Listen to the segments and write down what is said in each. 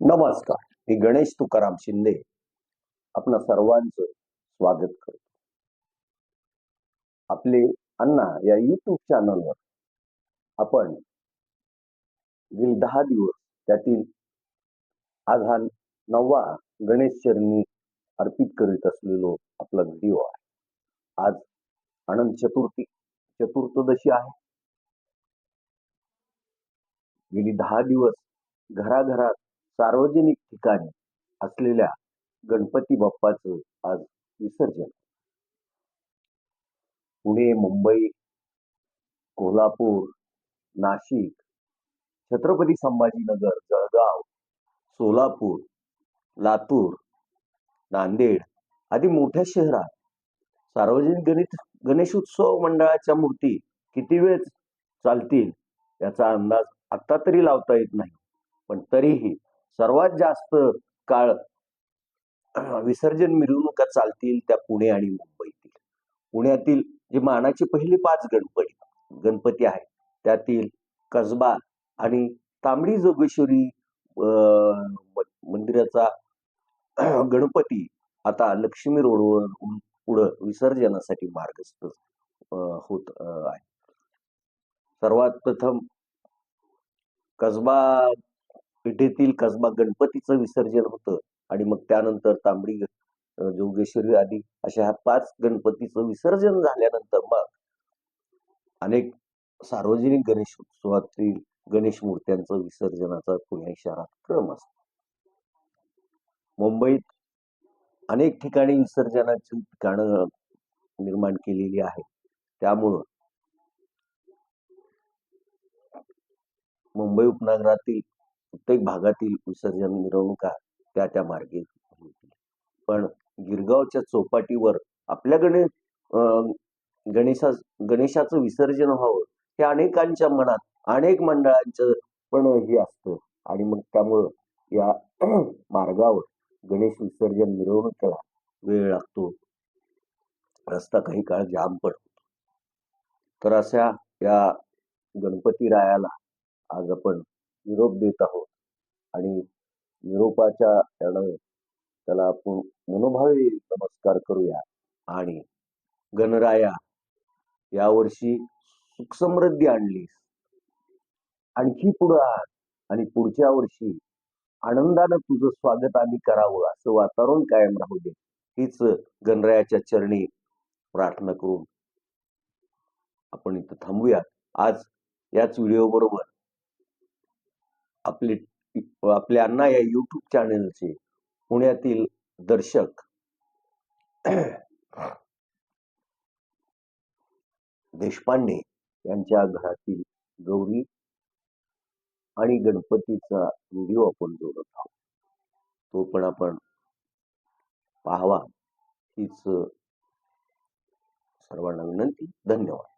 नमस्कार. मी गणेश तुकाराम शिंदे आपणा सर्वांचं स्वागत करतो. आपले अण्णा या युट्यूब चॅनलवर आपण गेली दहा दिवस त्यातील आज हा नववा गणेश चरणी अर्पित करीत असलेलो आपला व्हिडिओ आहे. आज अनंत चतुर्थी चतुर्थदशी आहे. गेली दहा दिवस घराघरात सार्वजनिक ठिकाणी असलेल्या गणपती बाप्पाचं आज विसर्जन. पुणे मुंबई कोल्हापूर नाशिक छत्रपती संभाजीनगर जळगाव सोलापूर लातूर नांदेड आदी मोठ्या शहरात सार्वजनिक गणेश गणेशोत्सव मंडळाच्या मूर्ती किती वेळ चालतील याचा अंदाज आत्ता तरी लावता येत नाही. पण तरीही सर्वात जास्त काळ विसर्जन मिरवणुका चालतील त्या पुणे आणि मुंबईतील. पुण्यातील जे मानाचे पहिले पाच गणपती गणपती आहेत त्यातील कसबा आणि तांबडी जोगेश्वरी अं, मंदिराचा गणपती आता लक्ष्मी रोडवर पुढं विसर्जनासाठी मार्गस्थ होत आहे. सर्वात प्रथम कसबा पेठेतील कसबा गणपतीचं विसर्जन होतं. आणि मग त्यानंतर तांबडी जोगेश्वरी आदी अशा ह्या पाच गणपतीचं विसर्जन झाल्यानंतर मग अनेक सार्वजनिक गणेश उत्सवातील गणेश मूर्त्यांचं विसर्जनाचा पुणे शहरात क्रम असतो. मुंबईत अनेक ठिकाणी विसर्जनाची ठिकाणं निर्माण केलेली आहेत. त्यामुळं मुंबई उपनगरातील प्रत्येक भागातील विसर्जन मिरवणुका त्या त्या मार्गे पण गिरगावच्या चौपाटीवर आपल्याकडे गणेशा गणेशाचं विसर्जन व्हावं हे अनेकांच्या मनात अनेक मंडळांचं पण हे असतं. आणि मग त्यामुळं या मार्गावर गणेश विसर्जन मिरवणुकीला वेळ लागतो. रस्ता काही काळ जाम पण होतो तर अशा या गणपती रायाला आज आपण निरोप देत आहोत. आणि निरोपाच्या त्यानं त्याला आपण मनोभावे नमस्कार करूया. आणि गणराया यावर्षी सुखसमृद्धी आणलीस. आणखी पुढं आण. आणि पुढच्या वर्षी आनंदानं तुझं स्वागत आम्ही करावं. असं वातावरण कायम राहू दे. हीच गणरायाच्या चरणी प्रार्थना करून आपण इथं थांबूया आज याच व्हिडिओ बरोबर आपले आपल्या अण्णा या युट्यूब चॅनलचे पुण्यातील दर्शक देशपांडे यांच्या घरातील गौरी आणि गणपतीचा व्हिडिओ आपण जोडत आहोत. तो पण आपण पाहावा. हीच सर्वांना विनंती. धन्यवाद.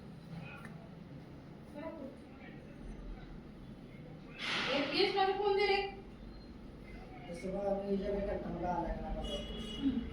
दिवस माझा फोन दे रे तसं मी करता मला आला